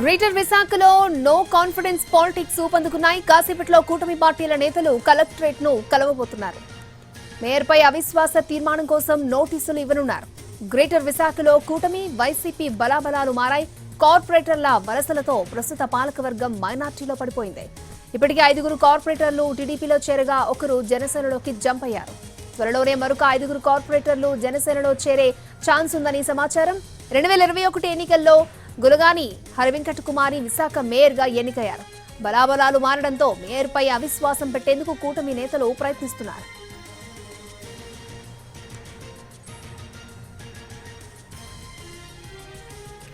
Greater విశాఖలో no confidence politics ఊపందుకున్నాయి. కాసేపట్లో కూటమి పార్టీల నేతలు కలెక్టరేట్ను కలవబోతున్నారు. మేయర్పై అవిశ్వాస తీర్మానం కోసం నోటీసులు ఇవ్వనున్నారు. గ్రేటర్ విశాఖలో కూటమి వైసీపీ బలాబలాలు మారాయి. కార్పొరేటర్ల వలసలతో ప్రస్తుత పాలకవర్గం మైనార్టీలో పడిపోయింది. ఇప్పటికే ఐదుగురు కార్పొరేటర్లు టీడీపీలో చేరగా ఒకరు జనసేనలోకి జంప్ అయ్యారు. త్వరలోనే మరొక ఐదుగురు కార్పొరేటర్లు జనసేనలో చేరే ఛాన్స్ ఉందని సమాచారం. రెండు వేల ఇరవై ఒకటి ఎన్నికల్లో గులగాని హరివెంకట కుమారి విశాఖ మేయర్గా ఎన్నికయ్యారు. బలాబలాలు మారడంతో మేయర్పై అవిశ్వాసం పెట్టేందుకు కూటమి నేతలు ప్రయత్నిస్తున్నారు.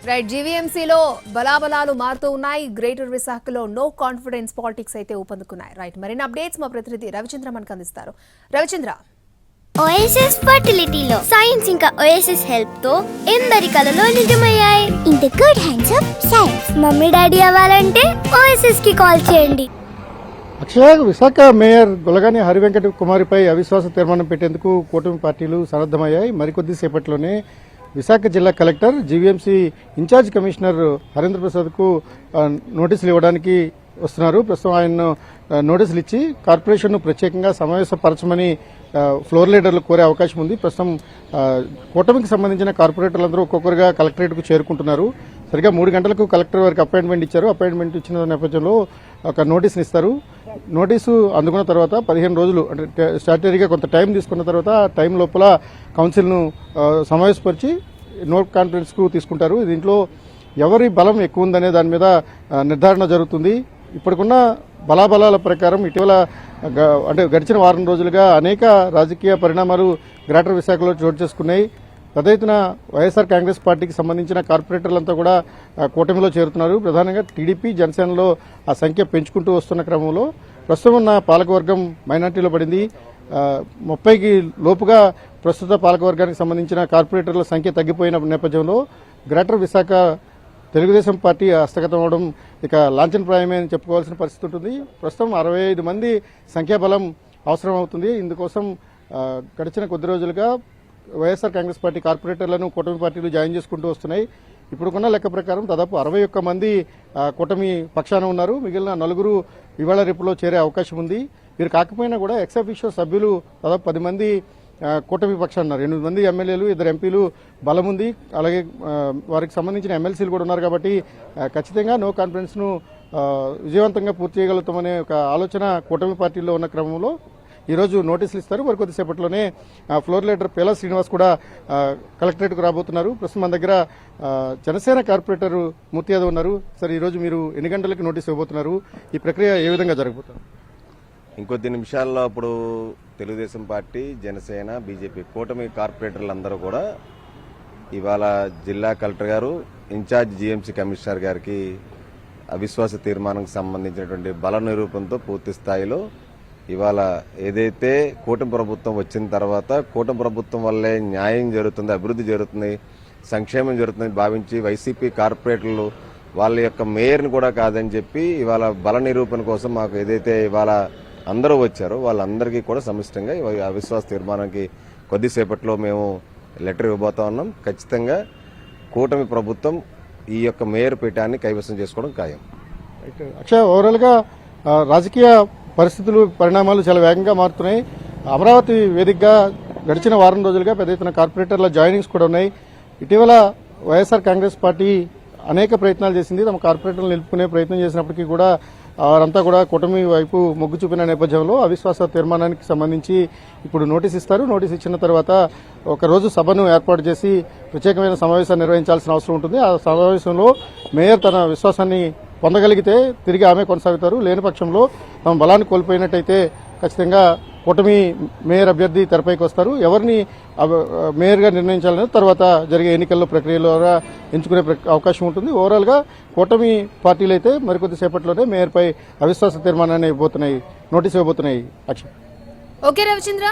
రైట్ జీవీఎంసీలో బలాబలాలు మారుతూ ఉన్నాయి. గ్రేటర్ విశాఖలో నో కాన్ఫిడెన్స్ పాలిటిక్స్ అయితే ఊపందుకున్నాయి. రైట్ మరిన్ని అప్డేట్స్ మా ప్రతినిధి రవిచంద్ర మనకు అందిస్తారు. రవిచంద్ర. ఓఎస్ఎస్ ఫర్టిలిటీలో సైన్స్ ఇంకా ఓఎస్ఎస్ హెల్ప్తో ఎందరి కలలో నిజమయ్యాయి? In the good hands of science mummy daddy అవ్వాలంటే ఓఎస్ఎస్కి కాల్ చేయండి. అక్షయ విశాఖ మేయర్ గొలగాని హరివెంకట కుమారిపై అవిశ్వాస తీర్మానం పెట్టేందుకు కూటమి పార్టీలు సన్నద్దమయ్యాయి మరికొద్ది సేపట్లోనే విశాఖ జిల్లా collector GVMC in charge commissioner Harendra ప్రసాద్కు నోటీసులు ఇవ్వడానికి వస్తున్నారు. ప్రస్తుతం ఆయన నోటీసులు ఇచ్చి కార్పొరేషన్ను ప్రత్యేకంగా సమావేశపరచమని ఫ్లోర్ లీడర్లు కోరే అవకాశం ఉంది. ప్రస్తుతం కూటమికి సంబంధించిన కార్పొరేటర్లందరూ ఒక్కొక్కరుగా కలెక్టరేట్కు చేరుకుంటున్నారు. సరిగ్గా మూడు గంటలకు కలెక్టర్ వారికి అపాయింట్మెంట్ ఇచ్చారు. అపాయింట్మెంట్ ఇచ్చిన నేపథ్యంలో ఒక నోటీసుని ఇస్తారు. నోటీసు అందుకున్న తర్వాత పదిహేను రోజులు అంటే స్టాటరీగా కొంత టైం తీసుకున్న తర్వాత టైం లోపల కౌన్సిల్ను సమావేశపరిచి నోట్ కాన్ఫరెన్స్కు తీసుకుంటారు. దీంట్లో ఎవరి బలం ఎక్కువ ఉందనే దాని మీద నిర్ధారణ జరుగుతుంది. ఇప్పటికున్న బలాబలాల ప్రకారం ఇటీవల గ- అంటే గడిచిన వారం రోజులుగా అనేక రాజకీయ పరిణామాలు గ్రేటర్ విశాఖలో చోటు చేసుకున్నాయి. పెద్ద ఎత్తున వైఎస్ఆర్ కాంగ్రెస్ పార్టీకి సంబంధించిన కార్పొరేటర్లంతా కూడా కూటమిలో చేరుతున్నారు. ప్రధానంగా టీడీపీ జనసేనలో ఆ సంఖ్య పెంచుకుంటూ వస్తున్న క్రమంలో ప్రస్తుతం ఉన్న పాలకవర్గం మైనార్టీలో పడింది. ముప్పైకి లోపుగా ప్రస్తుత పాలకవర్గానికి సంబంధించిన కార్పొరేటర్ల సంఖ్య తగ్గిపోయిన నేపథ్యంలో గ్రేటర్ విశాఖ తెలుగుదేశం పార్టీ హస్తగతం అవడం ఇక లాంఛనప్రాయమే అని చెప్పుకోవాల్సిన పరిస్థితి ఉంటుంది. ప్రస్తుతం అరవై ఐదు మంది సంఖ్యాబలం అవసరం అవుతుంది ఇందుకోసం గడిచిన కొద్ది రోజులుగా వైఎస్ఆర్ కాంగ్రెస్ పార్టీ కార్పొరేటర్లను కూటమి పార్టీలు జాయిన్ చేసుకుంటూ వస్తున్నాయి. ఇప్పుడుకున్న లెక్క ప్రకారం దాదాపు అరవై ఒక్క మంది కూటమి పక్షాన ఉన్నారు. మిగిలిన నలుగురు ఇవాళ రేపులో చేరే అవకాశం ఉంది. వీరు కాకపోయినా కూడా ఎక్సఫిషియో సభ్యులు దాదాపు పది మంది కూటమి పక్షం అన్నారు. ఎనిమిది మంది ఎమ్మెల్యేలు ఇద్దరు ఎంపీలు బలం ఉంది. అలాగే వారికి సంబంధించిన ఎమ్మెల్సీలు కూడా ఉన్నారు కాబట్టి ఖచ్చితంగా నో కాన్ఫిడెన్స్ను విజయవంతంగా పూర్తి చేయగలుగుతామనే ఒక ఆలోచన కూటమి పార్టీలో ఉన్న క్రమంలో ఈరోజు నోటీసులు ఇస్తారు. మరి కొద్దిసేపట్లోనే ఆ, ఫ్లోర్ లీడర్ పేలా శ్రీనివాస్ కూడా కలెక్టరేట్కు రాబోతున్నారు. ప్రస్తుతం మన దగ్గర జనసేన కార్పొరేటర్ మూర్తి యాదవ్ ఉన్నారు. సార్ ఈరోజు మీరు ఎన్ని గంటలకు నోటీస్ ఇవ్వబోతున్నారు? ఈ ప్రక్రియ ఏ విధంగా జరగబోతుంది? ఇంకొద్ది నిమిషాల్లో అప్పుడు తెలుగుదేశం పార్టీ జనసేన బీజేపీ కూటమి కార్పొరేటర్లు అందరూ కూడా ఇవాళ జిల్లా కలెక్టర్ గారు ఇన్ఛార్జ్ జీఎంసీ కమిషనర్ గారికి అవిశ్వాస తీర్మానంకి సంబంధించినటువంటి బల నిరూపణతో పూర్తి స్థాయిలో ఇవాళ ఏదైతే కూటమి ప్రభుత్వం వచ్చిన తర్వాత కూటమి ప్రభుత్వం వల్లే న్యాయం జరుగుతుంది అభివృద్ధి జరుగుతుంది సంక్షేమం జరుగుతుంది భావించి వైసీపీ కార్పొరేటర్లు వాళ్ళ యొక్క మేయర్ని కూడా కాదని చెప్పి ఇవాళ బల నిరూపణ కోసం మాకు ఏదైతే ఇవాళ అందరూ వచ్చారు. వాళ్ళందరికీ కూడా సమిష్టంగా అవిశ్వాస తీర్మానానికి కొద్దిసేపట్లో మేము లెటర్ ఇవ్వబోతా ఉన్నాం. ఖచ్చితంగా కూటమి ప్రభుత్వం ఈ యొక్క మేయర్ పీఠాన్ని కైవసం చేసుకోవడం ఖాయం. అక్షయ్ ఓవరాల్గా రాజకీయ పరిస్థితులు పరిణామాలు చాలా వేగంగా మారుతున్నాయి. అమరావతి వేదికగా గడిచిన వారం రోజులుగా పెద్ద ఎత్తున కార్పొరేటర్ల జాయినింగ్స్ కూడా ఉన్నాయి. ఇటీవల వైఎస్ఆర్ కాంగ్రెస్ పార్టీ అనేక ప్రయత్నాలు చేసింది. తమ కార్పొరేటర్లు నిలుపుకునే ప్రయత్నం చేసినప్పటికీ కూడా వారంతా కూడా కూటమి వైపు మొగ్గు చూపిన నేపథ్యంలో అవిశ్వాస తీర్మానానికి సంబంధించి ఇప్పుడు నోటీస్ ఇస్తారు. నోటీస్ ఇచ్చిన తర్వాత ఒకరోజు సభను ఏర్పాటు చేసి ప్రత్యేకమైన సమావేశాన్ని నిర్వహించాల్సిన అవసరం ఉంటుంది. ఆ సమావేశంలో మేయర్ తన విశ్వాసాన్ని పొందగలిగితే తిరిగి ఆమె కొనసాగుతారు. లేని పక్షంలో తమ బలాన్ని కోల్పోయినట్టయితే ఖచ్చితంగా కూటమి మేయర్ అభ్యర్థి తెరపైకి వస్తారు. ఎవరిని మేయర్గా నిర్ణయించాలనేది తర్వాత జరిగే ఎన్నికల్లో ప్రక్రియ ద్వారా ఎంచుకునే అవకాశం ఉంటుంది. ఓవరాల్గా కూటమి పార్టీలు అయితే మరికొద్ది సేపట్లోనే మేయర్పై అవిశ్వాస తీర్మానాన్ని ఇవ్వబోతున్నాయి నోటీస్ ఇవ్వబోతున్నాయి. అక్షయ్. ఓకే రవిచంద్ర.